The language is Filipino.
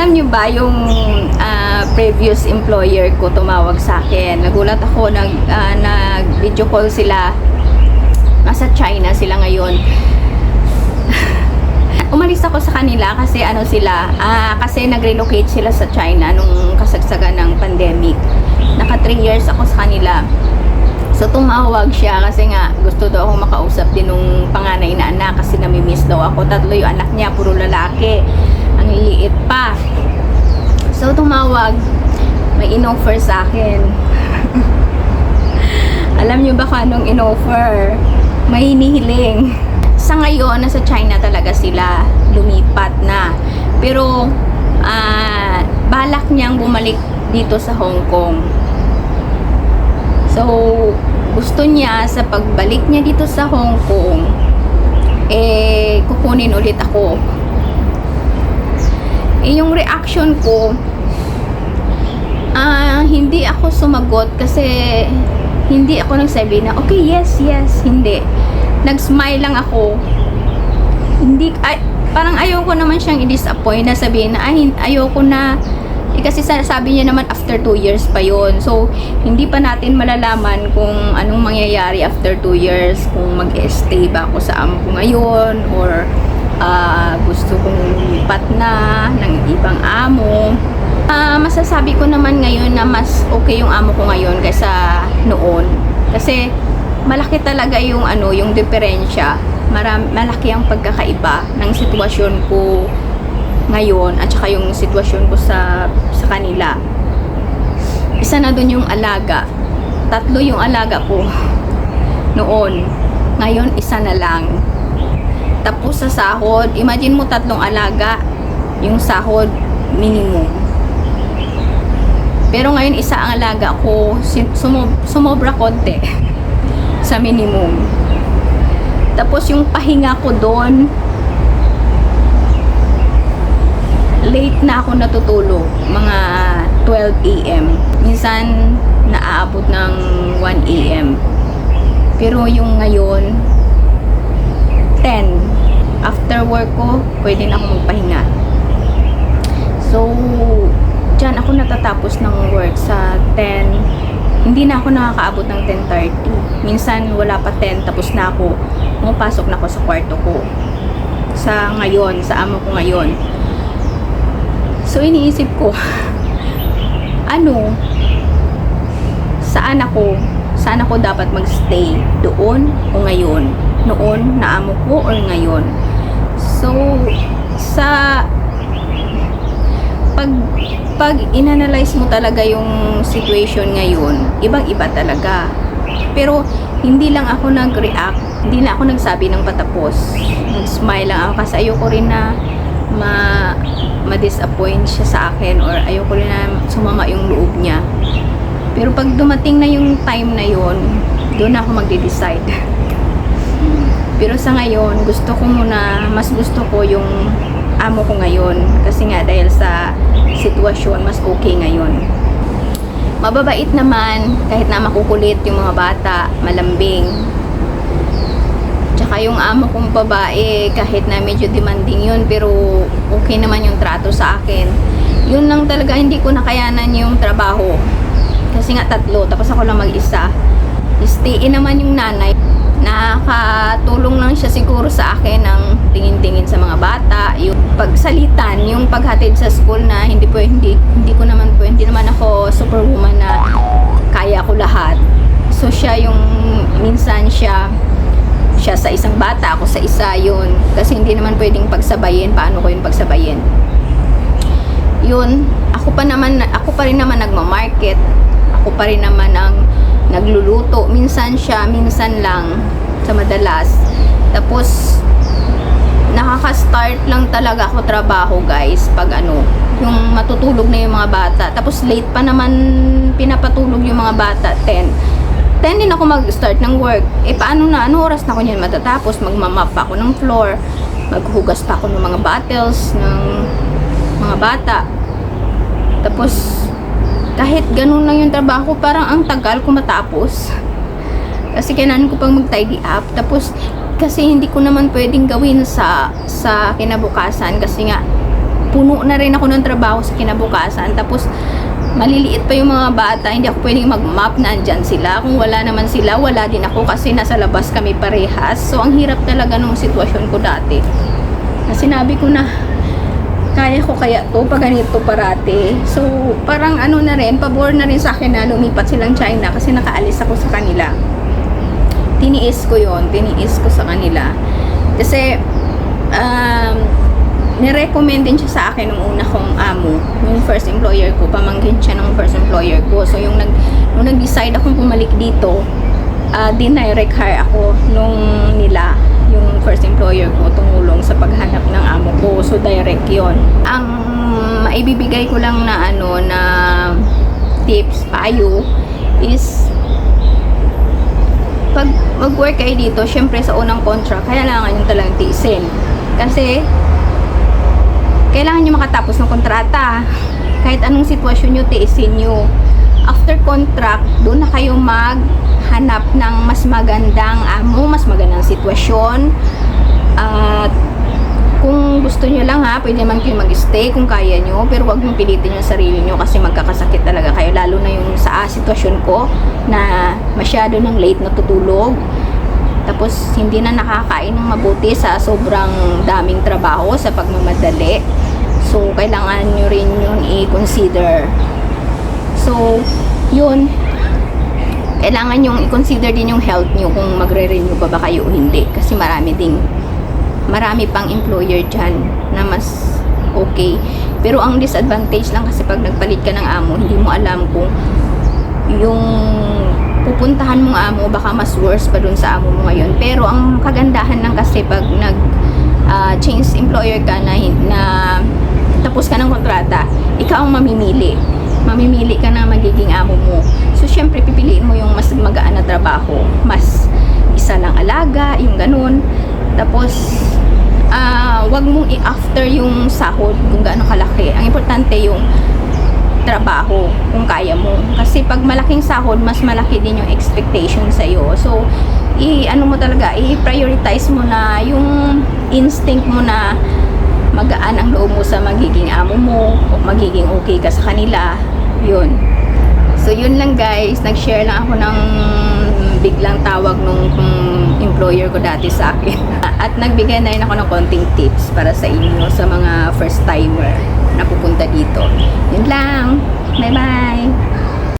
Alam niyo ba yung ah, previous employer ko tumawag sa akin. Nagulat ako nag ah, nag video call sila. Nasa China sila ngayon. Umalis ako sa kanila kasi ano sila, ah, kasi nag-relocate sila sa China nung kasagsagan ng pandemic. Naka 3 years ako sa kanila. So tumawag siya kasi nga gusto daw akong makausap din nung panganay na anak kasi namimiss daw ako. Tatlo yung anak niya, puro lalaki. Ang liit pa. So tumawag, may in-offer sa akin. Alam niyo ba kung anong in-offer? May hinihiling. Sa ngayon, nasa China talaga sila. Lumipat na. Pero, ah, balak niyang bumalik dito sa Hong Kong. So, gusto niya sa pagbalik niya dito sa Hong Kong, eh, kukunin ulit ako. Eh, yung reaction ko, ah, hindi ako sumagot kasi hindi ako nagsabi na, okay, yes, yes, hindi. Nag-smile lang ako. Hindi, ay, parang ayoko naman siyang i-disappoint na sabihin na, ay, ayoko na, eh, kasi sa- sabi niya naman after 2 years pa yon So, hindi pa natin malalaman kung anong mangyayari after 2 years. Kung mag-stay ba ako sa amo ko ngayon or ah, gusto kong lumipat na ng ibang amo. Ah, masasabi ko naman ngayon na mas okay yung amo ko ngayon kaysa noon. Kasi malaki talaga yung ano, yung diferensya. Maram, malaki ang pagkakaiba ng sitwasyon ko ngayon at saka yung sitwasyon ko sa sa kanila. Isa na dun yung alaga. Tatlo yung alaga ko noon. Ngayon, isa na lang. Tapos sa sahod, imagine mo tatlong alaga, yung sahod minimum. Pero ngayon, isa ang alaga ko, sin- sumo- sumobra konti sa minimum. Tapos yung pahinga ko doon, late na ako natutulog, mga 12 a.m. Minsan, naaabot ng 1 a.m. Pero yung ngayon, 10. After work ko, pwede na ako magpahinga. So, dyan ako natatapos ng work sa 10. Hindi na ako nakakaabot ng 10.30. Minsan, wala pa 10, tapos na ako. Pumapasok na ako sa kwarto ko. Sa ngayon, sa amo ko ngayon. So, iniisip ko, ano, saan ako, saan ako dapat magstay? Doon o ngayon? Noon na amo ko or ngayon? So, sa pag pag inanalyze mo talaga yung situation ngayon, ibang-iba talaga. Pero hindi lang ako nag-react, hindi na ako nagsabi ng patapos. Nag-smile lang ako kasi ayoko rin na ma ma-disappoint siya sa akin or ayoko rin na sumama yung loob niya. Pero pag dumating na yung time na yon, doon ako magde-decide. Pero sa ngayon, gusto ko muna, mas gusto ko yung amo ko ngayon. Kasi nga dahil sa sitwasyon, mas okay ngayon. Mababait naman, kahit na makukulit yung mga bata, malambing. Tsaka yung amo kong babae, kahit na medyo demanding yun, pero okay naman yung trato sa akin. Yun lang talaga, hindi ko nakayanan yung trabaho. Kasi nga tatlo, tapos ako lang mag-isa. Stay naman yung nanay. Nakakatulong lang siya siguro sa akin ng tingin-tingin sa mga bata, yung pagsalitan, yung paghatid sa school na hindi po hindi hindi ko naman po hindi naman ako superwoman na kaya ko lahat. So siya yung minsan siya siya sa isang bata, ako sa isa yun. Kasi hindi naman pwedeng pagsabayin. Paano ko yun pagsabayin? Yun, ako pa naman, ako pa rin naman nagma-market. Ako pa rin naman ang nagluluto. Minsan siya, minsan lang sa madalas. Tapos, nakaka-start lang talaga ako trabaho guys pag ano, yung matutulog na yung mga bata. Tapos late pa naman pinapatulog yung mga bata, 10. 10 din ako mag-start ng work. Eh, paano na? Ano oras na ako niyan matatapos? Magmamap ako ng floor. Maghugas pa ako ng mga bottles ng mga bata. Tapos, kahit ganun lang yung trabaho, parang ang tagal ko matapos. Kasi kailangan ko pang mag-tidy up. Tapos, kasi hindi ko naman pwedeng gawin sa sa kinabukasan kasi nga puno na rin ako ng trabaho sa kinabukasan. Tapos, maliliit pa yung mga bata, hindi ako pwedeng mag-map na andyan sila. Kung wala naman sila, wala din ako kasi nasa labas kami parehas. So, ang hirap talaga nung sitwasyon ko dati. Na sinabi ko na, kaya ko kaya to pag ganito parate. So, parang ano na rin, pabor na rin sa akin na lumipat silang China kasi nakaalis ako sa kanila. Tiniis ko yon tiniis ko sa kanila. Kasi, um, nirecommend din siya sa akin nung una kong amo, yung first employer ko, pamangkin siya ng first employer ko. So, yung nag, nung nag-decide akong pumalik dito, uh, dinirect hire ako nung nila, yung first employer ko, tumulong sa paghanap ng amo ko. So, direct yon Ang maibibigay ko lang na ano, na tips, payo, is pag mag-work kayo dito, syempre sa unang contract, kailangan yung talagang tiisin. Kasi, kailangan nyo makatapos ng kontrata. Kahit anong sitwasyon nyo, tiisin nyo. After contract, doon na kayo maghanap ng mas magandang amo, mas magandang sitwasyon. At kung gusto nyo lang ha, pwede naman kayo mag-stay kung kaya nyo, pero wag nyo pilitin yung sarili nyo kasi magkakasakit talaga kayo, lalo na yung sa ah, sitwasyon ko na masyado ng late natutulog. Tapos hindi na nakakain ng mabuti sa sobrang daming trabaho sa pagmamadali. So kailangan nyo rin yun i-consider. So, yun. Kailangan yung i-consider din yung health nyo kung magre-renew pa ba kayo o hindi. Kasi marami ding marami pang employer dyan na mas okay. Pero ang disadvantage lang kasi pag nagpalit ka ng amo, hindi mo alam kung yung pupuntahan mong amo baka mas worse pa dun sa amo mo ngayon. Pero ang kagandahan lang kasi pag nag ah, change employer ka na, na tapos ka ng kontrata, ikaw ang mamimili. Mamimili ka na magiging amo mo. So, syempre, pipiliin mo yung mas magaan na trabaho. Mas isa lang alaga, yung ganun. Tapos, ah wag mong i-after yung sahod kung gaano kalaki. Ang importante yung trabaho kung kaya mo. Kasi pag malaking sahod, mas malaki din yung expectation sa iyo. So, i ano mo talaga, i-prioritize mo na yung instinct mo na magaan ang loob mo sa magiging amo mo, o magiging okay ka sa kanila. Yun. So, yun lang guys. Nag-share lang ako ng biglang tawag nung kung employer ko dati sa akin. At nagbigay na rin ako ng konting tips para sa inyo sa mga first timer na pupunta dito. Yun lang. Bye-bye!